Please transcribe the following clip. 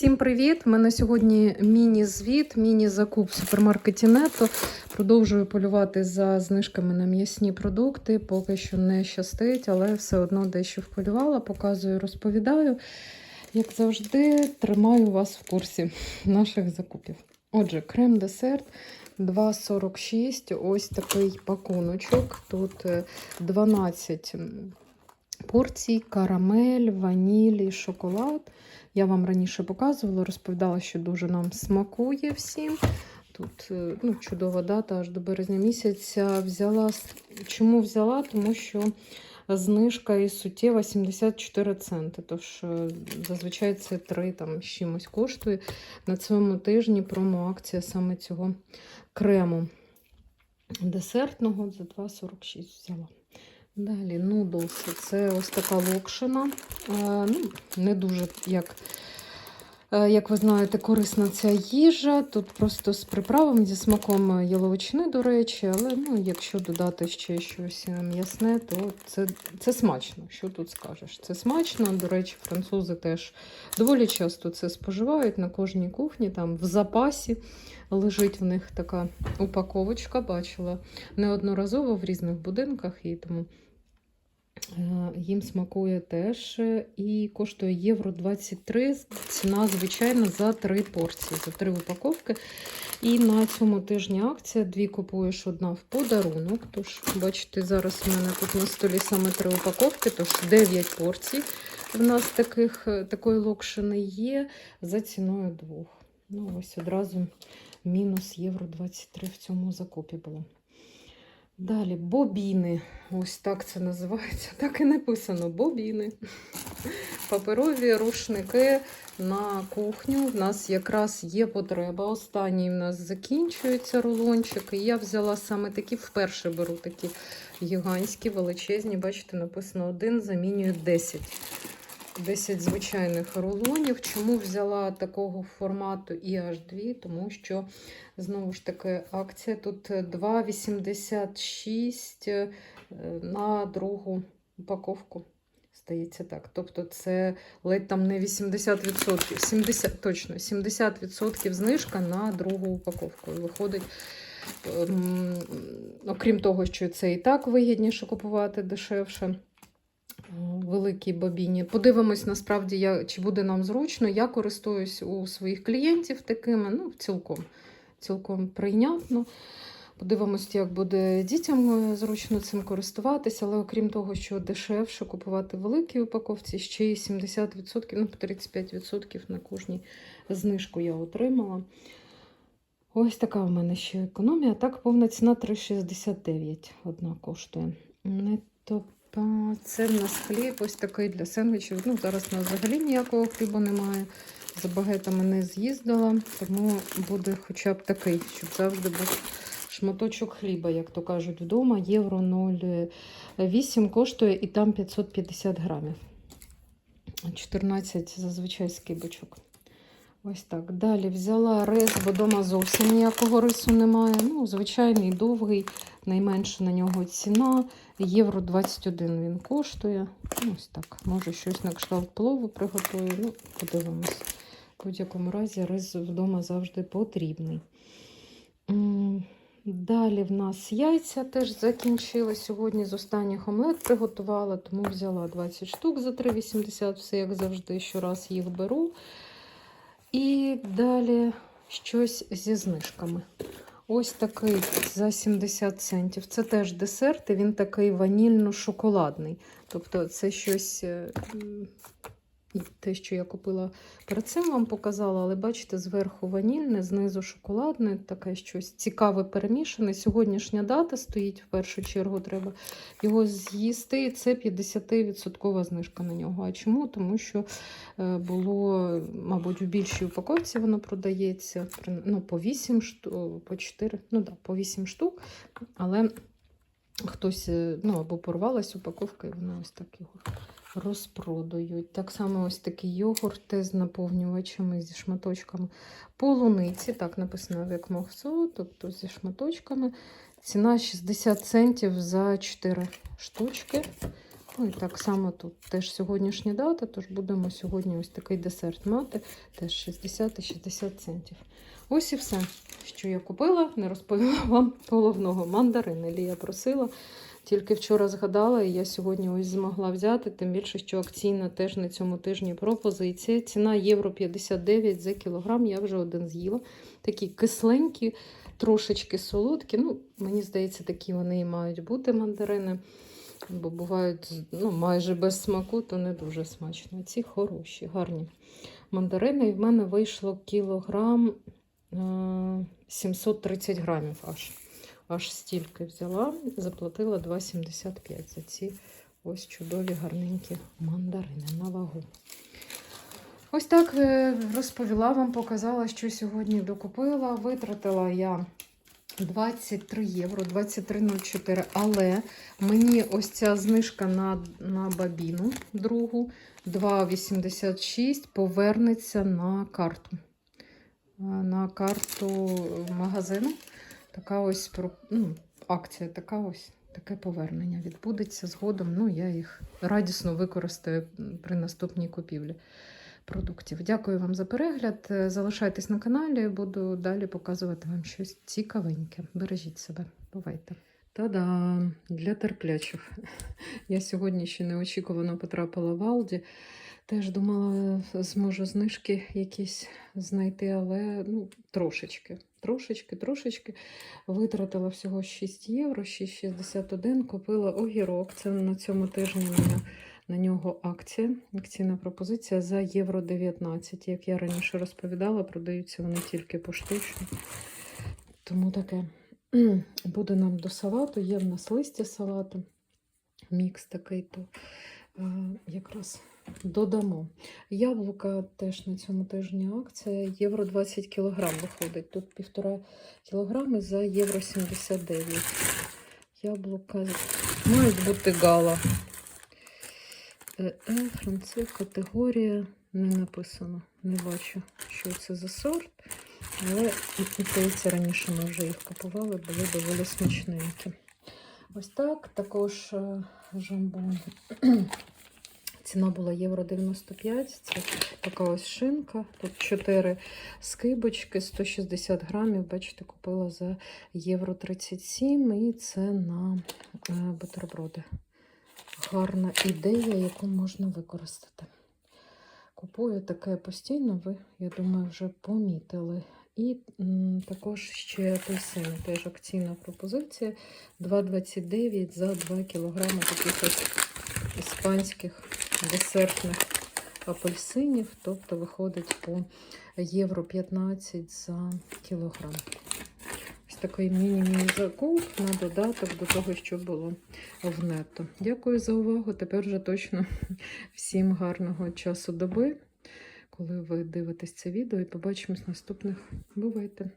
Всім привіт! У мене сьогодні міні-звіт, міні-закуп в супермаркеті Нето. Продовжую полювати за знижками на м'ясні продукти. Поки що не щастить, але все одно дещо вполювала, показую, розповідаю. Як завжди, тримаю вас в курсі наших закупів. Отже, крем-десерт 2,46. Ось такий пакуночок. Тут е, 12 порцій, карамель, ваніль і шоколад. Я вам раніше показувала, розповідала, що дуже нам смакує всім. Тут е, ну, чудова дата аж до березня місяця. Взяла. Чому взяла? Тому що знижка і суттєва 74 центи. Тож е, зазвичай це 3 там з чимось коштує. На цьому тижні промо-акція саме цього крему десертного за 2,46 взяла. Далі нудлси. Це ось така локшина. Е, ну, не дуже, як, як ви знаєте, корисна ця їжа. Тут просто з приправами, зі смаком яловичини, до речі, але ну, якщо додати ще щось м'ясне, то це, це смачно. Що тут скажеш? Це смачно. До речі, французи теж доволі часто це споживають на кожній кухні, там в запасі. Лежить в них така упаковочка, бачила неодноразово в різних будинках, і тому е, їм смакує теж. е, І коштує євро 23. Ціна, звичайно, за три порції, за три упаковки. І на цьому тижні акція: дві купуєш одна в подарунок. Тож, бачите, зараз у мене тут на столі саме три упаковки, тож 9 порцій. В нас таких, е, такої локшини є за ціною двох. Ну, ось одразу мінус євро 23 в цьому закупі було. Далі бобіни. Ось так це називається. Так і написано бобіни. Паперові рушники на кухню. В нас якраз є потреба. Останній в нас закінчується рулончик. І я взяла саме такі, вперше беру такі гігантські, величезні. Бачите, написано один, замінює 10. 10 звичайних рулонів. Чому взяла такого формату і аж дві? Тому що, знову ж таки, акція тут 2,86 е, на другу упаковку. Стається так. Тобто це ледь там не 80%, 70, точно, 70% знижка на другу упаковку. Виходить, ем, окрім того, що це і так вигідніше купувати дешевше великій бобіні. Подивимось, насправді, я, чи буде нам зручно. Я користуюсь у своїх клієнтів такими, ну, цілком, цілком прийнятно. Подивимось, як буде дітям е, зручно цим користуватися, але окрім того, що дешевше купувати великі упаковці, ще й 70%, ну, 35% на кожній знижку я отримала. Ось така в мене ще економія. Так, повна ціна 3,69 одна коштує. Не то це в нас хліб ось такий для сендвічів. Ну, зараз у нас взагалі ніякого хліба немає. За багетами не з'їздила, тому буде хоча б такий, щоб завжди був шматочок хліба, як то кажуть, вдома. Євро 0,8 коштує і там 550 грамів. 14 зазвичай скибочок. Ось так. Далі взяла рис, бо вдома зовсім ніякого рису немає. Ну, звичайний, довгий, найменша на нього ціна. Євро 21 він коштує. Ну, Ось так. Може, щось на кшталт плову приготую. Ну, подивимось. В будь-якому разі рис вдома завжди потрібний. Далі в нас яйця теж закінчили. Сьогодні з останніх омлет приготувала, тому взяла 20 штук за 3,80, все як завжди, щораз їх беру. І далі щось зі знижками. Ось такий за 70 центів. Це теж десерт, і він такий ванільно-шоколадний. Тобто це щось, е, те, що я купила перед цим, вам показала, але бачите, зверху ванільне, знизу шоколадне, таке щось цікаве перемішане. Сьогоднішня дата стоїть в першу чергу, треба його з'їсти. Це 50% знижка на нього. А чому? Тому що е, було, мабуть, в більшій упаковці воно продається ну, по 8 штук, по 4, ну да, по 8 штук. Але хтось е, ну, або порвалась упаковка, і вона ось так його розпродають. Так само ось такі йогурти з наповнювачами, зі шматочками полуниці. Так написано як мохцо, тобто зі шматочками. Ціна 60 центів за 4 штучки. Ну і так само тут теж сьогоднішня дата, тож будемо сьогодні ось такий десерт мати, теж 60 і 60 центів. Ось і все, що я купила, не розповіла вам головного мандарини. Лія просила. Тільки вчора згадала, і я сьогодні ось змогла взяти, тим більше, що акційна теж на цьому тижні пропозиція. Ціна євро 59 за кілограм, я вже один з'їла. Такі кисленькі, трошечки солодкі. Ну, мені здається, такі вони і мають бути мандарини. Бо бувають ну, майже без смаку, то не дуже смачно. Ці хороші, гарні мандарини. І в мене вийшло кілограм е, 730 грамів аж. Аж стільки взяла, заплатила 2,75 за ці ось чудові гарненькі мандарини на вагу. Ось так е, розповіла вам, показала, що сьогодні докупила. Витратила я 23 євро, 23,04. Але мені ось ця знижка на, на бабіну другу 2,86 повернеться на карту. Е, На карту магазину. Така ось ну, акція, така ось таке повернення відбудеться згодом. Ну, я їх радісно використаю при наступній купівлі продуктів. Дякую вам за перегляд. Залишайтесь на каналі, буду далі показувати вам щось цікавеньке. Бережіть себе, бувайте. Та-дам! Для терплячих. Я сьогодні ще неочікувано потрапила в Алді. Теж думала, зможу знижки якісь знайти, але ну, трошечки, трошечки, трошечки. Витратила всього 6 євро, 6,61. Купила огірок. Це на цьому тижні на, нього- на нього акція, акційна пропозиція за євро 19. Як я раніше розповідала, продаються вони тільки поштучно. Тому таке буде нам до салату. Є в нас листя салату. Мікс такий, то е, якраз додамо. Яблука теж на цьому тижні акція. Євро 20 кілограм виходить. Тут півтора кілограми за євро 79. Яблука мають бути гала. Е, Франци, категорія не написано. Не бачу, що це за сорт. Але здається, раніше ми вже їх купували, були доволі смачненькі. Ось так. Також е, жамбон. Ціна була євро 95. Це така ось шинка. Тут 4 скибочки, 160 грамів. Бачите, купила за євро 37. І це на е, бутерброди. Гарна ідея, яку можна використати. Купую таке постійно, ви, я думаю, вже помітили. І також ще апельсини, теж акційна пропозиція. 2,29 за 2 кілограми таких ось іспанських десертних апельсинів. Тобто виходить по євро 15 за кілограм. Ось такий міні-міні закуп на додаток до того, що було в нетто. Дякую за увагу. Тепер вже точно всім гарного часу доби, коли ви дивитесь це відео, і побачимось наступних. Бувайте!